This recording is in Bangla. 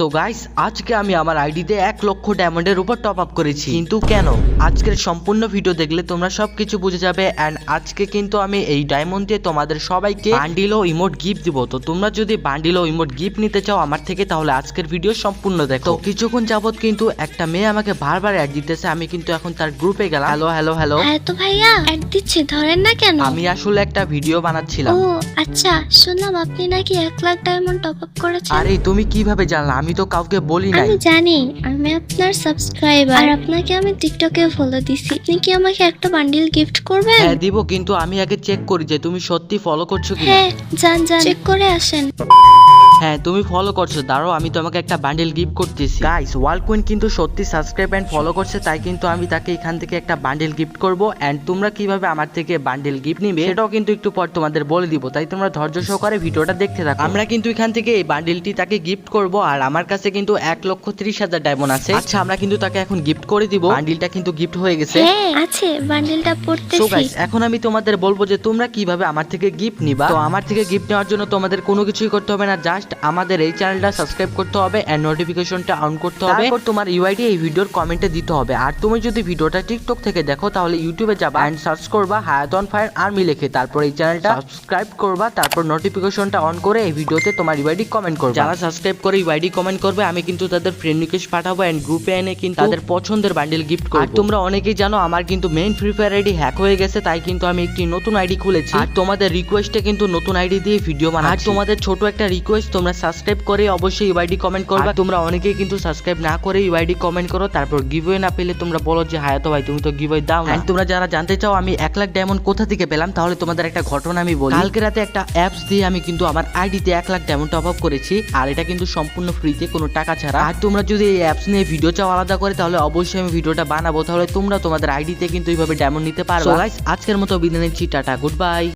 সো গাইস আজকে আমি আমার আইডিতে এক লক্ষ ডায়মন্ডের উপর টপ আপ করেছি। কিন্তু কেন? আজকের সম্পূর্ণ ভিডিও দেখলে তোমরা সবকিছু বুঝে যাবে অ্যান্ড আজকে কিন্তু আমি এই ডায়মন্ড দিয়ে তোমাদের সবাইকে বান্ডিল ও ইমোট গিফট দিব। তো তোমরা যদি বান্ডিল ও ইমোট গিফট নিতে চাও আমার থেকে তাহলে আজকের ভিডিও সম্পূর্ণ দেখো। তো কিছুক্ষণ যাবত কিন্তু একটা মেয়ে আমাকে বারবার অ্যাড দিতেছে আমি কিন্তু এখন তার গ্রুপে গেলাম। হ্যালো হ্যালো হ্যালো হ্যাঁ তো ভাইয়া অ্যাড দিচ্ছে ধরেন না কেন? আমি আসলে একটা ভিডিও বানাচ্ছিলাম। ও আচ্ছা শুনলাম আপনি নাকি এক লাখ ডায়মন্ড টপ আপ করেছেন। আরে তুমি কীভাবে জানলা? আমি তো কাউকে বলি না আমি জানি আমি আপনার সাবস্ক্রাইবার আর আপনাকে আমি টিকটকে ফলো দিছি। আপনি কি আমাকে একটা বান্ডিল গিফট করবেন? হ্যাঁ দিব কিন্তু আমি আগে চেক করি যে তুমি সত্যি ফলো করছ কিনা। হ্যাঁ যান যান। চেক করে আসেন। হ্যাঁ তুমি ফলো করছ। দাঁড়াও আমি তোমাকে একটা বান্ডেল গিফট করতেছি। গাইস ওয়ার্ল্ড কুইন কিন্তু সত্যি সাবস্ক্রাইব এন্ড ফলো করছে তাই কিন্তু আমি তাকে এখান থেকে একটা বান্ডেল গিফট করব। এন্ড তোমরা কীভাবে আমার থেকে বান্ডেল গিফট নিবে সেটাও কিন্তু একটু পর তোমাদের বলে দিব। তাই তোমরা ধৈর্য সহকারে ভিডিওটা দেখতে থাকো। আমরা কিন্তু এখান থেকে এই বান্ডেলটি তাকে গিফট করব আর আমার কাছে কিন্তু এক লক্ষ ত্রিশ হাজার ডায়মন্ড আছে। আচ্ছা আমরা কিন্তু তাকে এখন গিফট করে দিব। বান্ডিলটা কিন্তু গিফট হয়ে গেছে। হ্যাঁ আছে বান্ডিলটা সো গাইস এখন আমি তোমাদের বলব যে তোমরা কীভাবে আমার থেকে গিফট নিবা। তো আমার থেকে গিফট নেওয়ার জন্য তোমাদের কোনো কিছুই করতে হবে না জাস্ট আমাদের এই চ্যানেলটা সাবস্ক্রাইব করতে হবে এন্ড নোটিফিকেশনটা অন করতে হবে। তারপর তোমার ইউআইডি এই ভিডিওর কমেন্টে দিতে হবে। আর তুমি যদি ভিডিওটা টিকটক থেকে দেখো তাহলে ইউটিউবে যাবা এন্ড সার্চ করবা হায়াতন ফায়ার আর্মি লিখে। তারপর এই চ্যানেলটা সাবস্ক্রাইব করবা তারপর নোটিফিকেশনটা অন করে এই ভিডিওতে তোমার ইউআইডি কমেন্ট করবে। যারা সাবস্ক্রাইব করে ইউআইডি কমেন্ট করবে আমি কিন্তু তাদের ফ্রেন্ড রিকোয়েস্ট পাঠাবো এন্ড গ্রুপে এনে কিন্তু তাদের পছন্দের বান্ডেল গিফট করব। আর তোমরা অনেকেই জানো আমার কিন্তু main free fire ID hack হয়ে গেছে তাই কিন্তু আমি একটি নতুন আইডি খুলেছি। আর তোমাদের রিকোয়েস্টে কিন্তু নতুন আইডি দিয়ে ভিডিও বানাচ্ছি। আর তোমাদের ছোট একটা রিকোয়েস্ট তোমরা সাবস্ক্রাইব করে অবশ্যই ইউআইডি কমেন্ট করবে। তোমরা অনেকেই কিন্তু সাবস্ক্রাইব না করে ইউআইডি কমেন্ট করো তারপর গিভওয়ে না পেলে তোমরা বলো যে হায়াতো ভাই তুমি তো গিভওয়ে দাও না। তোমরা যারা জানতে চাও আমি এক লাখ ডায়মন্ড কোথা থেকে পেলাম তাহলে তোমাদের একটা ঘটনা আমি বলি। কালকে রাতে একটা অ্যাপস দিয়ে আমি কিন্তু আমার আইডিতে এক লাখ ডায়মন্ড টপ আপ করেছি আর এটা কিন্তু সম্পূর্ণ ফ্রিতে কোনো টাকা ছাড়া। আর তোমরা যদি এই অ্যাপস নিয়ে ভিডিও চাও আলাদা করে তাহলে অবশ্যই আমি ভিডিওটা বানাবো। তাহলে তোমরা তোমাদের আইডিতে কিন্তু এইভাবে ডায়মন্ড নিতে পারো আজকের মতো বিদায় নিচ্ছি টাটা গুড বাই